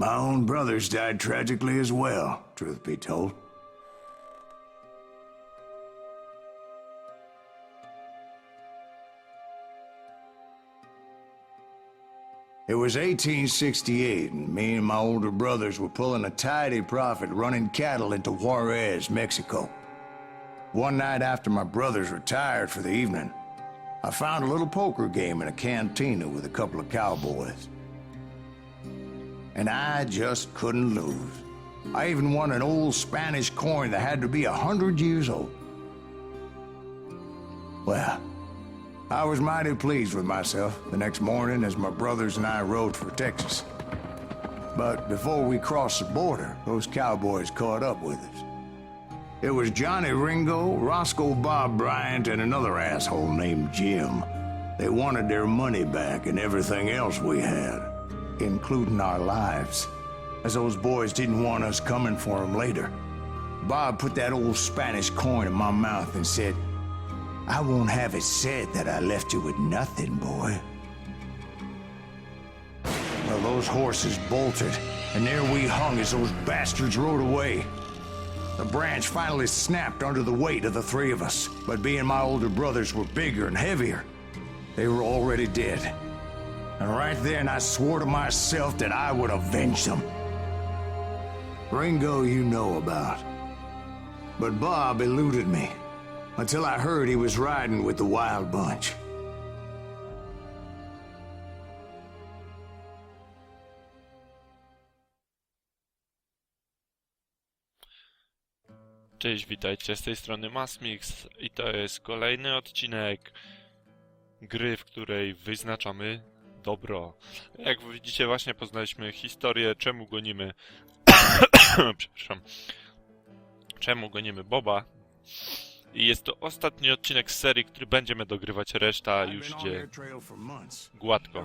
My own brothers died tragically as well, truth be told. It was 1868, and me and my older brothers were pulling a tidy profit running cattle into Juarez, Mexico. One night after my brothers retired for the evening, I found a little poker game in a cantina with a couple of cowboys. And I just couldn't lose. I even won an old Spanish coin that had to be a hundred years old. Well, I was mighty pleased with myself the next morning as my brothers and I rode for Texas. But before we crossed the border, those cowboys caught up with us. It was Johnny Ringo, Roscoe Bob Bryant, and another asshole named Jim. They wanted their money back and everything else we had, including our lives, as those boys didn't want us coming for them later. Bob put that old Spanish coin in my mouth and said, I won't have it said that I left you with nothing, boy. Well, those horses bolted, and there we hung as those bastards rode away. The branch finally snapped under the weight of the three of us, but being my older brothers were bigger and heavier, they were already dead. And right then I swore to myself that I would avenge them. Ringo you know about. But Bob eluded me until I heard he was riding with the Wild Bunch. Cześć, witajcie, z tej strony Masmix i to jest kolejny odcinek gry, w której wyznaczamy dobro. Jak widzicie, właśnie poznaliśmy historię, czemu gonimy... Przepraszam. Czemu gonimy Boba. I jest to ostatni odcinek z serii, który będziemy dogrywać, reszta już idzie gładko.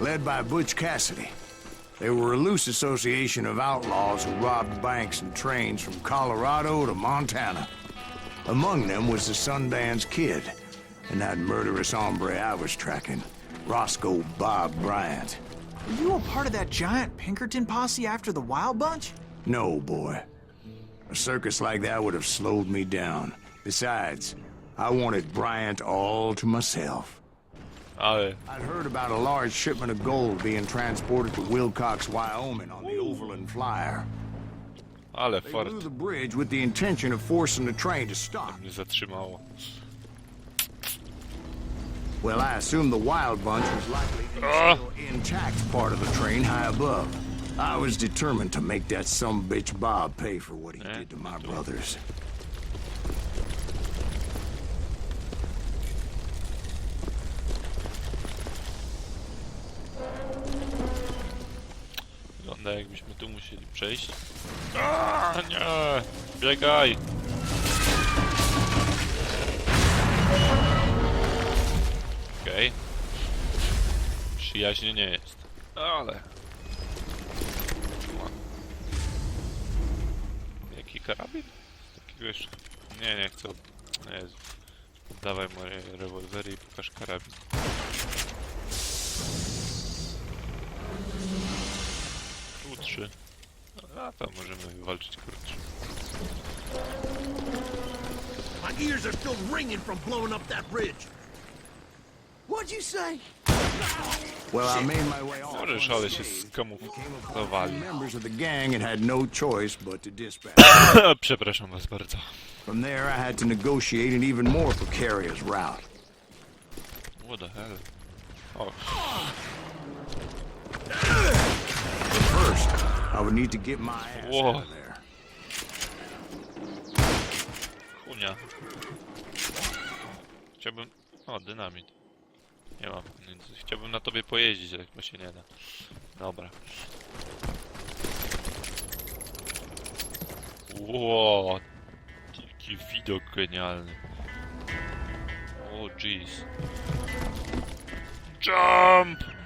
Led by Butch Cassidy, they were a loose association of outlaws who robbed banks and trains from Colorado to Montana. Among them was the Sundance Kid and that murderous hombre I was tracking, Roscoe Bob Bryant. Were you a part of that giant Pinkerton posse after the Wild Bunch? No, boy. A circus like that would have slowed me down. Besides, I wanted Bryant all to myself. Ale I'd heard about a large shipment of gold being transported to Wilcox, Wyoming on the Overland Flyer. Ale They fort blew the bridge with the intention of forcing the train to stop. mnie zatrzymało. Well, I assumed the Wild Bunch was likely in the Ah. still intact part of the train high above. I was determined to make that some bitch Bob pay for what he Eh, did to my brothers. Wygląda jakbyśmy tu musieli przejść. A, nie! Biegaj! Okej. Przyjaźnie nie jest. Ale... Jaki karabin? Takiego jeszcze... Nie, nie chcę... Jezu. Oddawaj moje rewolwery i pokaż karabin. Krótszy. A tam możemy walczyć krótszy. My ears are still ringing from blowing up that bridge. What'd you say? Well, I made my way off. Możesz, ale się unscathed. skamuflowali. Members of the gang and had no choice but to dispatch. Przepraszam was bardzo. From there, I had to negotiate an even more precarious route. What the hell? O, I would need to get my ass Whoa. out of there. kunia. Chciałbym... O, dynamit. Nie mam, więc chciałbym na tobie pojeździć, ale chyba się nie da. Dobra. Ło, jaki widok genialny. O, jeez. Jump!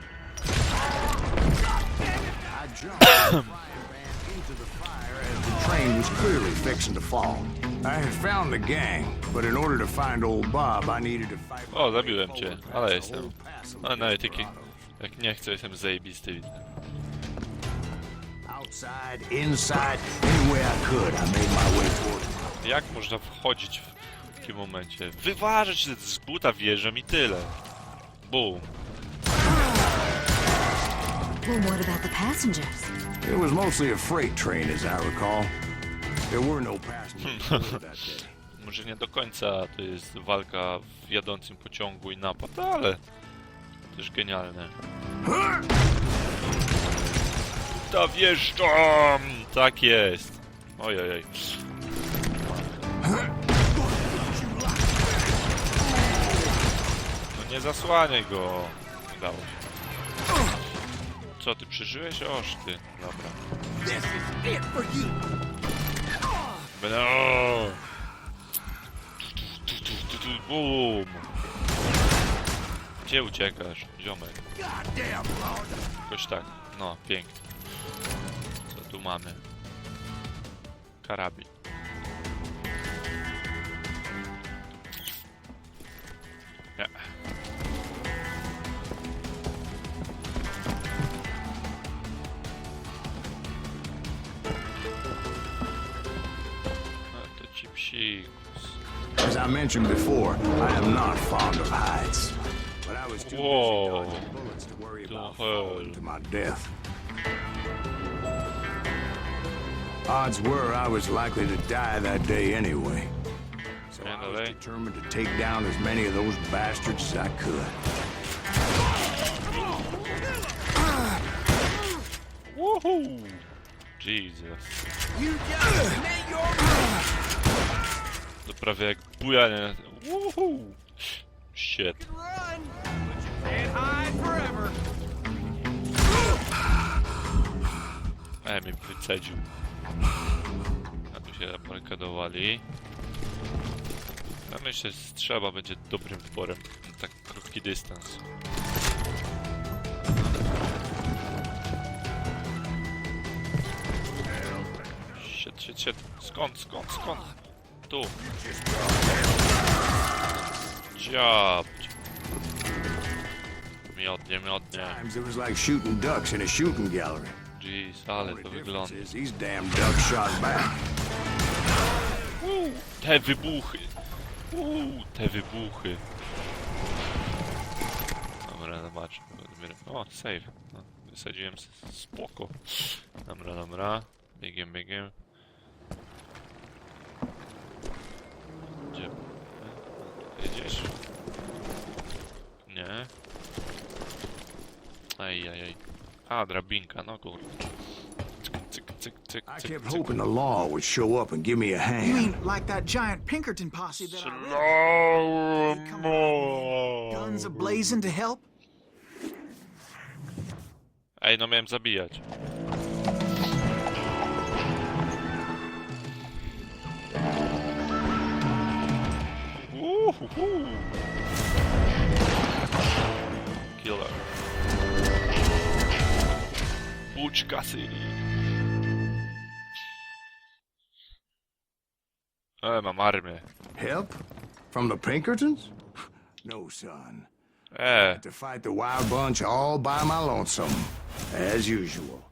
I jumped the frying pan into the fire as the train was clearly fixing to fall. I had found the gang, but in order to find old Bob, I needed to fight. O, zabiłem cię, ale jestem. A nawet taki, jak nie chcę, jestem zajebisty. widzę. Outside, inside, any way I could, I made my way toward Jak można wchodzić w takim momencie? Wyważyć z buta wieżę i tyle. Boom. Well, what about the passengers? It was mostly a freight train, as I recall. There were no passengers aboard that day. Może nie do końca to jest walka w jadącym pociągu i napad, ale też genialne. To wjeżdżam! Tak jest. Ojej. No nie zasłaniaj go. Udało się. Co, ty przeżyłeś? Oż ty. Dobra. Będę... O! Tu, tu, tu, tu, tu, Bum! Gdzie uciekasz, ziomek? Jakoś tak. No, pięknie. Co tu mamy? Karabin. As I mentioned before, I am not fond of heights. But I was too Whoa. busy dodging bullets to worry about falling to my death. Odds were I was likely to die that day anyway. So I was determined to take down as many of those bastards as I could. Woohoo! Jesus. You just your. To prawie jak bujanie. Woohoo! Shit. E, mnie wycedził. A tu się zabarykadowali. Myślę, że strzeba będzie dobrym wyborem tak krótki dystans. Shit, shit, shit. Skąd, skąd, skąd? Tu. Dziabć. Miodnie, miodnie. Times it was like shooting ducks in a shooting gallery. Jeez, ale to wygląda. is these damn ducks shot back. Te wybuchy! Uuu, te wybuchy! Dobra, zobaczmy. O, save. No, wysadziłem spoko. Dobra, dobra. Biegiem, biegiem. Gdzie? Jedziesz? Nie. Ej, ej, ej. A, drabinka, no kurde. Cyk, cyk, cyk, cyk, I cyk, kept cyk. hoping the law would show up and give me a You hand. mean like that giant Pinkerton posse that I read? Slow mo. Guns ablazing to help? Ej, no miałem zabijać. Uhuhu. Killer. Butch Cassidy. E, mam armię. Help? From the Pinkertons? No, son. Eh. E. To fight the wild bunch all by my lonesome, as usual.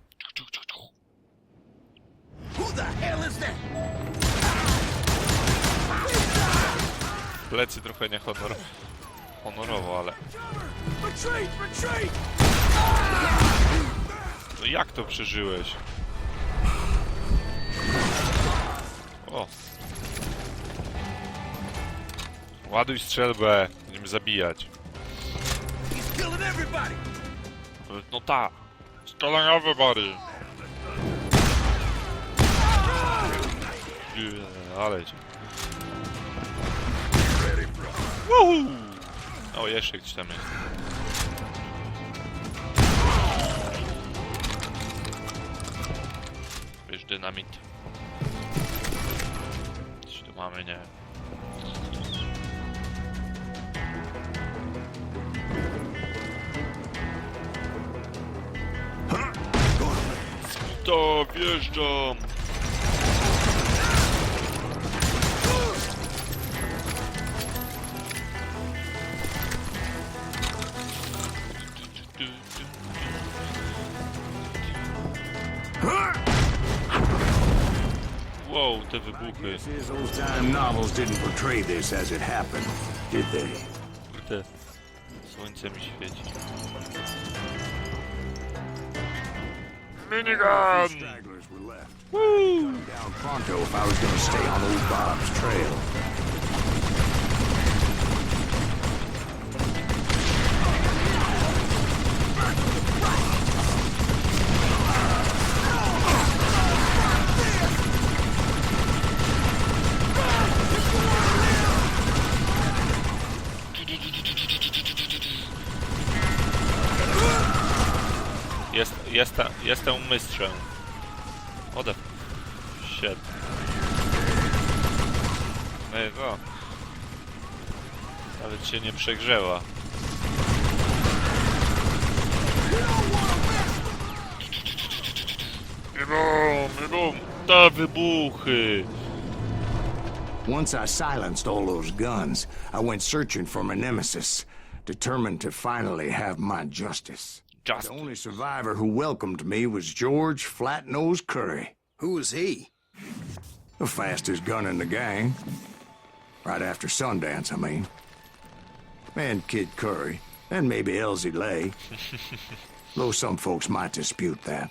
Plecy trochę niehonor... honorowo, ale... No jak to przeżyłeś? O. Ładuj strzelbę, będziemy zabijać. Everybody. No tak. Strzelaniowy bary. Ale cię. Woohoo! O, jeszcze gdzieś tam jest. Wiesz, dynamit. Coś tu mamy, nie. To wjeżdżam! Wow, te wybuchy. Old-time novels didn't portray this as it happened, did they? Kurde. Słońce mi świeci. Minigun! Left. Down pronto if I was gonna stay on old Bob's trail. Jestem, mistrzem. Ode... Shit. No. Once I silenced all those guns, I went searching for my nemesis, determined to finally have my justice. Just The only survivor who welcomed me was George Flatnose Curry, Who is he? the fastest gun in the gang. Right after Sundance, I mean. And Kid Curry, and maybe Elsie Lay. Though some folks might dispute that.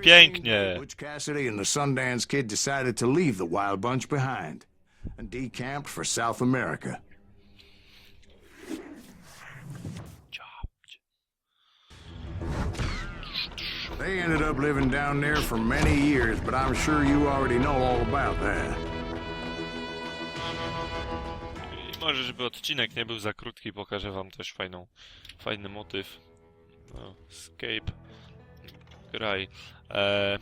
Pięknie! Butch Cassidy and the Sundance Kid decided to leave the Wild Bunch behind and decamped for South America. They ended up living down there for many years, but I'm sure you already know all about that. I może, żeby odcinek nie był za krótki, pokażę wam też fajną, fajny motyw. No, escape. Graj. Eee,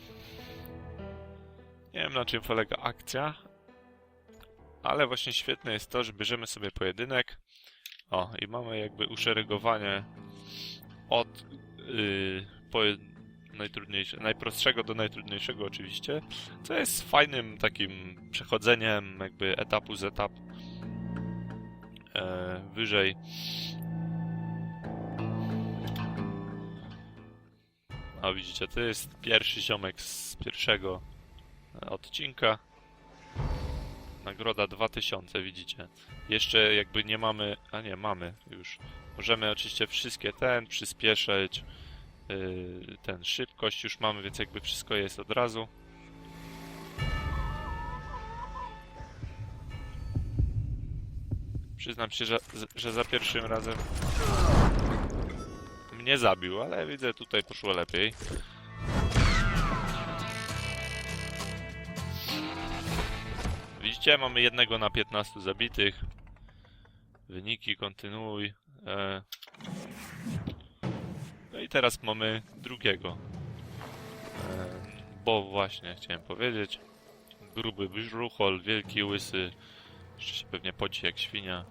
nie wiem na czym polega akcja, ale właśnie świetne jest to, że bierzemy sobie pojedynek. O, i mamy jakby uszeregowanie od yy, najprostszego do najtrudniejszego oczywiście, co jest fajnym takim przechodzeniem jakby etapu z etap e, wyżej. A widzicie, to jest pierwszy ziomek z pierwszego odcinka. Nagroda 2000, widzicie. Jeszcze jakby nie mamy, a nie, mamy już. Możemy oczywiście wszystkie ten przyspieszyć. Yy, ten szybkość już mamy, więc jakby wszystko jest od razu. Przyznam się, że, że za pierwszym razem mnie zabił, ale widzę tutaj poszło lepiej. Widzicie, mamy jednego na 15 zabitych. Wyniki, kontynuuj. E... No i teraz mamy drugiego. E... Bo właśnie chciałem powiedzieć. Gruby brzuchol, wielki łysy. Jeszcze się pewnie poci jak świnia.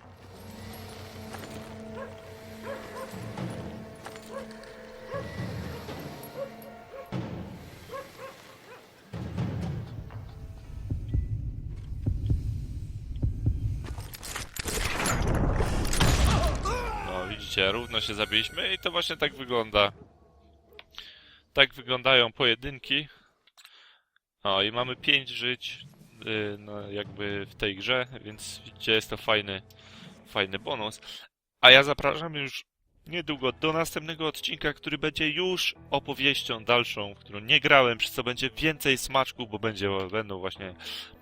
Równo się zabiliśmy i to właśnie tak wygląda. Tak wyglądają pojedynki. O i mamy 5 żyć yy, no, jakby w tej grze, więc widzicie, jest to fajny, fajny bonus. A ja zapraszam już niedługo do następnego odcinka, który będzie już opowieścią dalszą, w którą nie grałem, przez co będzie więcej smaczków, bo będzie, będą właśnie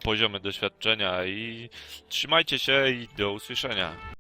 poziomy doświadczenia i trzymajcie się i do usłyszenia.